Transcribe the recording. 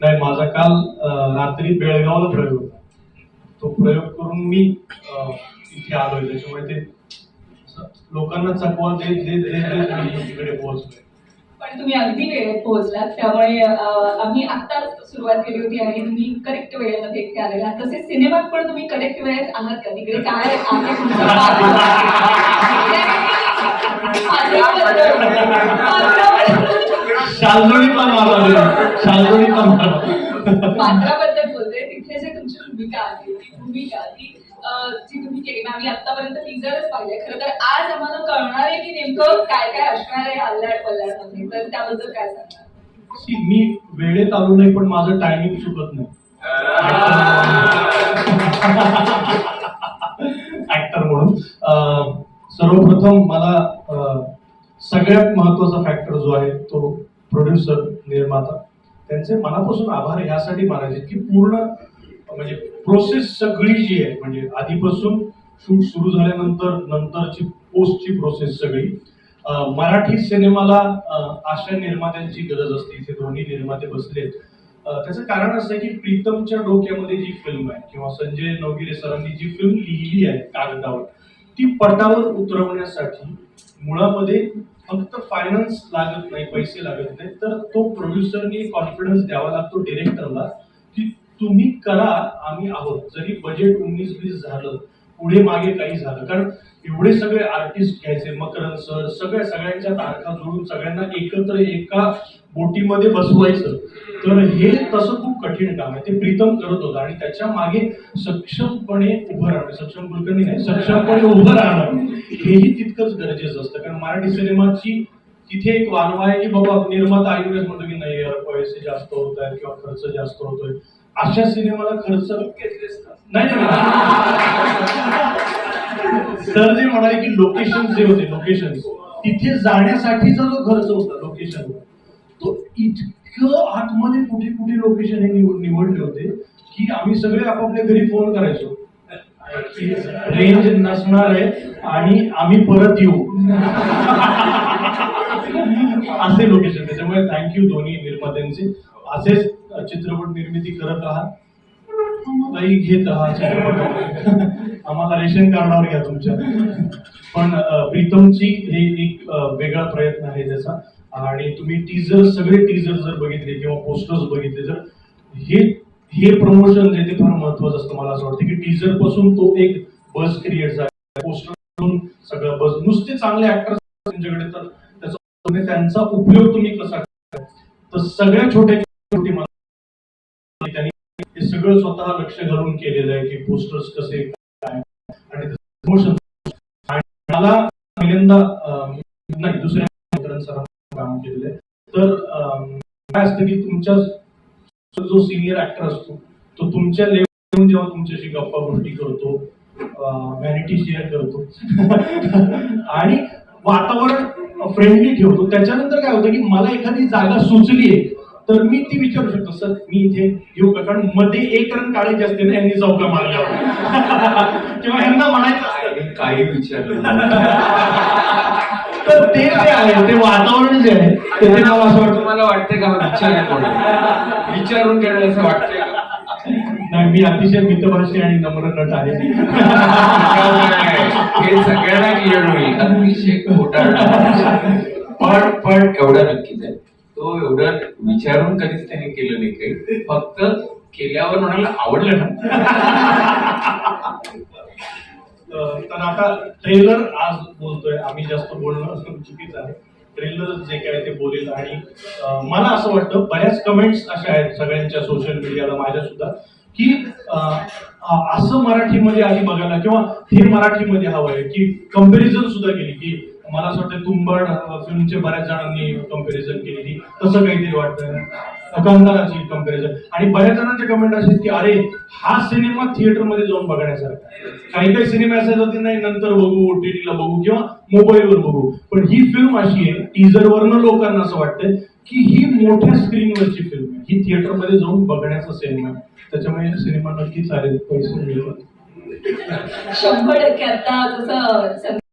नाही माझा काल रात्री बेळगावला प्रयोग होता. तो प्रयोग करून मी इथे आलोय. त्याच्यामुळे ते लोकांना चकवा देत देत देत देत मी इकडे पोहोचलोय. पण तुम्ही अगदी वेळेत पोहोचलात. त्यामुळे आम्ही आता सुरुवात केली होती आणि तुम्ही करेक्ट वेळेमध्ये इथे आलेला तसेच सिनेमात पण तुम्ही करेक्ट वेळेत आहात का? तिकडे काय आहे? तुमचं शालजोडीतला मारा शालजोडीतला मारा पात्राबद्दल बोलते. तिथे जे तुमची भूमिका आहे ती भूमिका ती जी तुम्ही केली आम्ही आतापर्यंत टीजरच पाहिजे खरं तर आज आम्हाला कळणार आहे की नेमकं काय काय असणार आहे अल्लाड पल्लाडमध्ये. तर त्याबद्दल काय सांगणार See, मी वेळेत आलो नाही पण माझं टायमिंग चुकत नाही. ऍक्टर म्हणून. सर्वप्रथम मला सगळ्यात महत्त्वाचा फॅक्टर जो आहे तो प्रोड्युसर निर्माता त्यांचे मनापासून आभार यासाठी मानायचे की पूर्ण म्हणजे प्रोसेस सगळी जी आहे म्हणजे आधीपासून शूट सुरू झाल्यानंतर नंतरची पोस्टची प्रोसेस सगळी मराठी सिनेमाला अं, अशा निर्मात्यांची गरज असते. इथे दोन्ही निर्माते बसलेत त्याचं कारण असं आहे की प्रीतमच्या डोक्यामध्ये जी फिल्म आहे किंवा संजय नवगिरे सरांनी जी फिल्म लिहिली आहे कागदावर ती पटावर उतरवण्यासाठी मुळामध्ये फक्त फायनान्स लागत नाही पैसे लागत नाही तर तो प्रोड्युसरनी कॉन्फिडन्स द्यावा लागतो डिरेक्टरला की तुम्ही करा आम्ही आहोत. जरी बजेट उन्नीस वीस झालं पुढे मागे काही झालं कारण एवढे सगळे आर्टिस्ट घ्यायचे मकरंद सर सगळ्या सगळ्यांच्या तारखा जोडून सगळ्यांना एकत्र एका बोटीमध्ये बसवायचं. तर हे तसं खूप कठीण काम आहे. ते प्रीतम करत होता आणि त्याच्यामागे सक्षमपणे उभं राहणं सक्षम कुलकर्णी नाही सक्षमपणे उभं राहणं हेही तितकंच गरजेचं असतं. कारण मराठी सिनेमाची तिथे एक वानवा आहे की बाबा निर्माता आयुर्वेद म्हणतो की नाही यार पैसे जास्त होत आहेत किंवा खर्च जास्त होतोय. अशा सिनेमाला खर्च नाही सर जे म्हणाले की लोकेशन जे होते लोकेशन तिथे जाण्यासाठीचा जो खर्च होता लोकेशन तो इतका आतमध्ये कुठे कुठे लोकेशन हे निवड निवडले होते की आम्ही सगळे आपापल्या घरी फोन करायचो. रेंज नसणार आहे आणि आम्ही परत येऊ. असे लोकेशन त्याच्यामुळे थँक्यू दोन्ही निर्मात्यांचे. असेच चित्रपट निर्मिती करत राहा. काही घेत राहा चित्रपट. आम्हाला रेशन कार्डावर घ्या तुमच्या. पण प्रीतमची हे एक वेगळा प्रयत्न आहे त्याचा. आणि तुम्ही टीजर सगळे टीजर जर बघितले किंवा पोस्टर्स बघितले तर हे हे प्रमोशन जे ते फार महत्वाचं असतं मला असं वाटतं की टीजरपासून तो एक बस क्रिएट झाला. पोस्टर सगळं बस नुसते चांगले ऍक्टर्स त्यांच्याकडे तर त्याचा तुम्ही त्यांचा उपयोग तुम्ही कसा तर सगळ्या छोट्या छोटी त्यांनी हे सगळं स्वतः लक्ष घालून केलेलं आहे की पोस्टर्स कसे काय आणि प्रमोशन आणि मला पहिल्यांदा अं, नाही दुसऱ्या मित्रांनी सरांनी काम केलेलं आहे तर काय असतं की तुमच्या जो सिनियर ऍक्टर असतो तो तुमच्या लेवल जेव्हा तुमच्याशी गप्पा गोष्टी करतो व्हॅनिटी शेअर करतो आणि वातावरण फ्रेंडली ठेवतो त्याच्यानंतर काय होतं की मला एखादी जागा सुचली आहे तर मी ती विचारू शकतो सर मी इथे येऊ का? कारण मध्ये एक रन काढायचे असते ना यांनी चौका मारल्यावर. किंवा यांना म्हणायचं काही विचारलं ते आहे? ते वातावरण जे आहे. ते ते मला असं वाटतं. तुम्हाला वाटतंय का? विचार विचारून घेणं असं वाटतंय का? नाही मी अतिशय मितभाषी आणि नम्र नट आहे. हे सगळ्यांना क्लिअर होईल. अतिशय खोटा पण पण एवढं नक्कीच आहे तो एवढं विचारून कधीच त्याने केलं नाही काही. फक्त केल्यावर म्हणाला आवडलं ना. तर आता ट्रेलर आज बोलतोय आम्ही जास्त बोलणं असं चुकीचं आहे. ट्रेलर जे काय ते बोलेल आणि मला असं वाटतं बऱ्याच कमेंट्स अशा आहेत सगळ्यांच्या सोशल मीडियाला माझ्या सुद्धा की असं मराठीमध्ये आधी बघायला किंवा हे मराठीमध्ये हवं आहे की कंपॅरिझन सुद्धा केली की मला असं वाटतं तुंबड फिल्मचे बऱ्याच जणांनी कंपॅरिझन केली की तसं काहीतरी वाटतं कंदाराची कंपॅरिझन आणि बऱ्याच जणांचे कमेंट असे आहेत की अरे हा सिनेमा थिएटरमध्ये जाऊन बघण्यासारखा काही काही सिनेमे असे होते नाही नंतर बघू ओटीटीला बघू किंवा मोबाईलवर बघू. पण ही फिल्म अशी आहे टीजरवरनं लोकांना असं वाटतंय की ही मोठ्या स्क्रीनवरची फिल्म आहे. ही थिएटरमध्ये जाऊन बघण्याचा सिनेमा आहे. त्याच्यामुळे सिनेमा नक्की चालेल. पैसे मिळवत शंभर टक्के आता जसं